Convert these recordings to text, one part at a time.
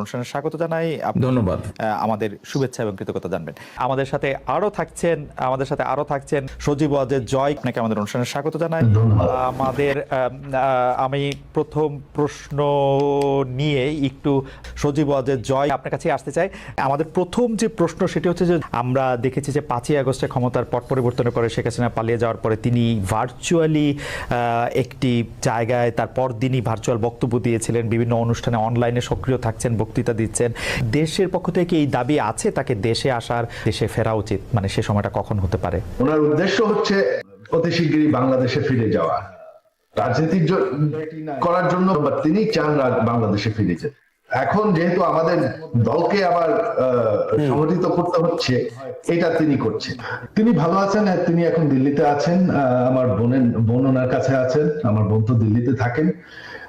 অনুষ্ঠানে স্বাগত জানাই। ধন্যবাদ। আমাদের শুভেচ্ছা এবং কৃতজ্ঞতা জানবেন। আমাদের সাথে আরও থাকছেন আমাদের সাথে আরও থাকছেন সজীব ওয়াজের জয়। আপনাকে আমাদের অনুষ্ঠানে স্বাগত জানাই। আমাদের আমি প্রথম প্রশ্ন নিয়ে একটু সজীব ওয়াজের জয় আপনার কাছে আসতে চাই। আমাদের প্রথম যে প্রশ্ন সেটি হচ্ছে যে আমরা দেখেছি যে পাঁচই আগস্টে ক্ষমতার পট পরিবর্তনের পরে শেখ হাসিনা পালিয়ে যাওয়ার পরে তিনি ভার্চুয়ালি একটি জায়গায় তার পরদিনই ভার্চুয়াল বক্তব্য দিয়েছিলেন। বিভিন্ন অনুষ্ঠানে অনলাইনে সক্রিয় থাকছেন বক্তৃতা দিচ্ছেন। দেশের পক্ষ থেকে এই দাবি আছে? তাকে দেশে আসার, দেশে ফেরা উচিত? মানে সে সময়টা কখন হতে পারে? ওনার উদ্দেশ্য হচ্ছে অতি শিগগিরই বাংলাদেশে ফিরে যাওয়া। রাজনীতির করার জন্য তিনি চান বাংলাদেশে ফিরে যেতে। এখন যেহেতু আমাদের দলকে আবার সংগঠিত করতে হচ্ছে, এটা তিনি করছেন। তিনি ভালো আছেন তিনি এখন দিল্লিতে আছেন। আমার বোনের, বোন ওনার কাছে আছেন। আমার বোন তো দিল্লিতে থাকেন।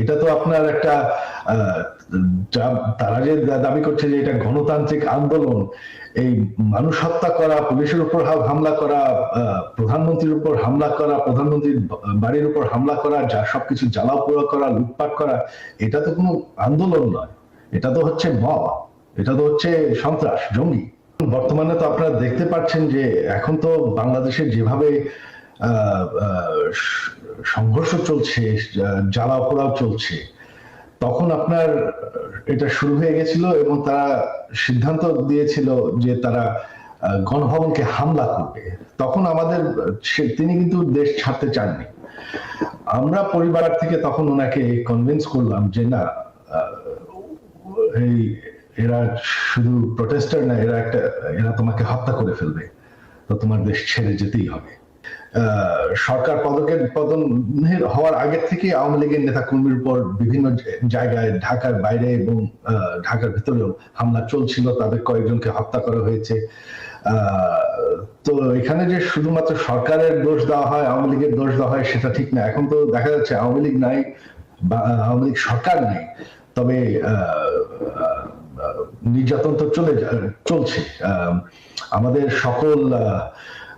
এটা তো আপনার একটা তারা যে দাবি করছে যে এটা গণতান্ত্রিক আন্দোলন, এই মানুষ হত্যা করা, পুলিশের উপর হামলা করা প্রধানমন্ত্রীর উপর হামলা করা, প্রধানমন্ত্রীর বাড়ির উপর হামলা করা, যা সবকিছু জ্বালাও পোড়া করা, লুটপাট করা, এটা তো কোনো আন্দোলন নয়। এটা তো হচ্ছে মব, এটা তো হচ্ছে সন্ত্রাস, জঙ্গি। বর্তমানে তো আপনারা দেখতে পাচ্ছেন যে এখন তো বাংলাদেশে যেভাবে সংঘর্ষ চলছে আহ, জ্বালাও পোড়াও চলছে। তখন আপনার এটা শুরু হয়ে গেছিল এবং তারা সিদ্ধান্ত দিয়েছিল যে তারা গণভবনকে হামলা করবে। তখন আমাদের তিনি কিন্তু দেশ ছাড়তে চাননি। আমরা পরিবার থেকে তখন ওনাকে কনভিন্স করলাম যে না এই এরা শুধু প্রটেস্টার না এরা একটা এরা তোমাকে হত্যা করে ফেলবে। তো তোমার দেশ ছেড়ে যেতেই হবে। সরকার পদকের পতন হওয়ার আগে থেকে আওয়ামী লীগের নেতা কর্মীর উপর বিভিন্ন জায়গায় ঢাকার বাইরে এবং ঢাকার ভিতরেও হামলা চলছিল তাদের কয়েকজনকে হত্যা করা হয়েছে। তো এখানে যে শুধুমাত্র সরকারের দোষ দেওয়া হয় আওয়ামী লীগের দোষ দেওয়া হয় সেটা ঠিক না। এখন তো দেখা যাচ্ছে আওয়ামী লীগ নাই বা আওয়ামী লীগ সরকার নেই। তবে নির্যাতন তো চলে চলছে। আমাদের সকল আহ,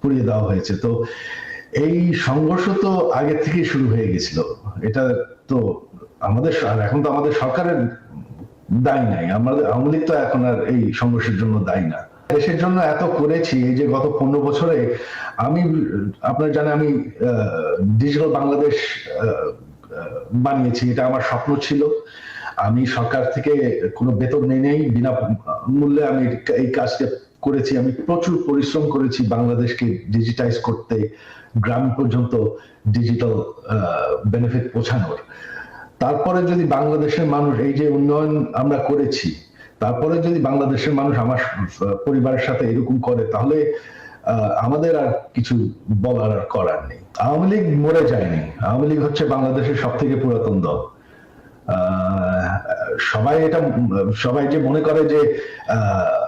পুড়িয়ে দেওয়া হয়েছে। তো এই সংঘর্ষ তো আগে থেকেই শুরু হয়ে গেছিল। এটা তো আমাদের এখন তো আমাদের সরকারের দায়ী নাই। আমাদের আওয়ামী লীগ তো এখন আর এই সংঘর্ষের জন্য দায়ী না। দেশের জন্য এত করেছি যে গত পনেরো বছরে আমি, আপনার জানেন আমি ডিজিটাল বাংলাদেশ বানিয়েছি। এটা আমার স্বপ্ন ছিল। আমি সরকার থেকে কোনো বেতন নেই নেই। বিনা মূল্যে আমি এই কাজটা করেছি আমি প্রচুর পরিশ্রম করেছি বাংলাদেশকে ডিজিটাইজ করতে গ্রাম পর্যন্ত ডিজিটাল বেনিফিট পৌঁছানোর। তারপরে যদি বাংলাদেশের মানুষ এই যে উন্নয়ন আমরা করেছি তারপরে যদি বাংলাদেশের মানুষ আমার পরিবারের সাথে এরকম করে তাহলে আমাদের আর কিছু বলার আর করার নেই। আওয়ামী লীগ মরে যায়নি। আওয়ামী লীগ হচ্ছে বাংলাদেশের সব থেকে পুরাতন দল। সবাই এটা সবাই যে মনে করে যে আহ,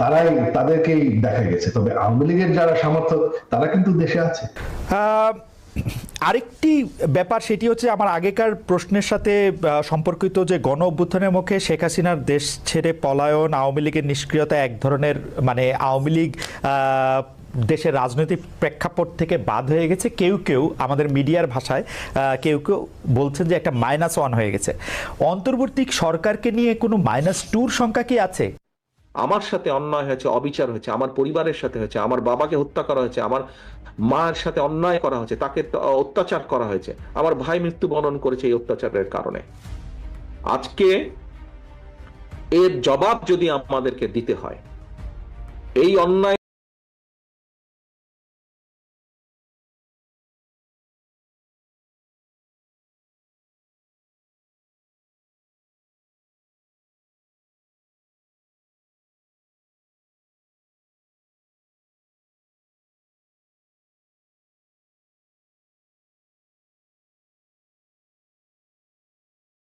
তারাই তাদেরকেই দেখা গেছে। তবে আওয়ামী লীগের যারা সমর্থক, তারা কিন্তু দেশে আছে। আরেকটি ব্যাপার সেটি হচ্ছে আমার আগেকার প্রশ্নের সাথে সম্পর্কিত যে গণ অভ্যুত্থানের মুখে শেখ হাসিনার দেশ ছেড়ে পলায়ন, আওয়ামী লীগের নিষ্ক্রিয়তা এক ধরনের মানে আওয়ামী লীগ দেশের রাজনৈতিক প্রেক্ষাপট থেকে বাদ হয়ে গেছে। কেউ কেউ আমাদের মিডিয়ার ভাষায় কেউ কেউ বলছেন যে একটা মাইনাস ওয়ান হয়ে গেছে। অন্তর্বর্তী সরকারকে নিয়ে কোনো মাইনাস টুর সংখ্যা কি আছে? আমার সাথে অন্যায় হয়েছে, অবিচার হয়েছে, আমার পরিবারের সাথে হয়েছে, আমার বাবাকে হত্যা করা হয়েছে, আমার মায়ের সাথে অন্যায় করা হয়েছে, তাকে অত্যাচার করা হয়েছে, আমার ভাই মৃত্যুবরণ করেছে এই অত্যাচারের কারণে। আজকে এর জবাব যদি আমাদেরকে দিতে হয়, এই অন্যায়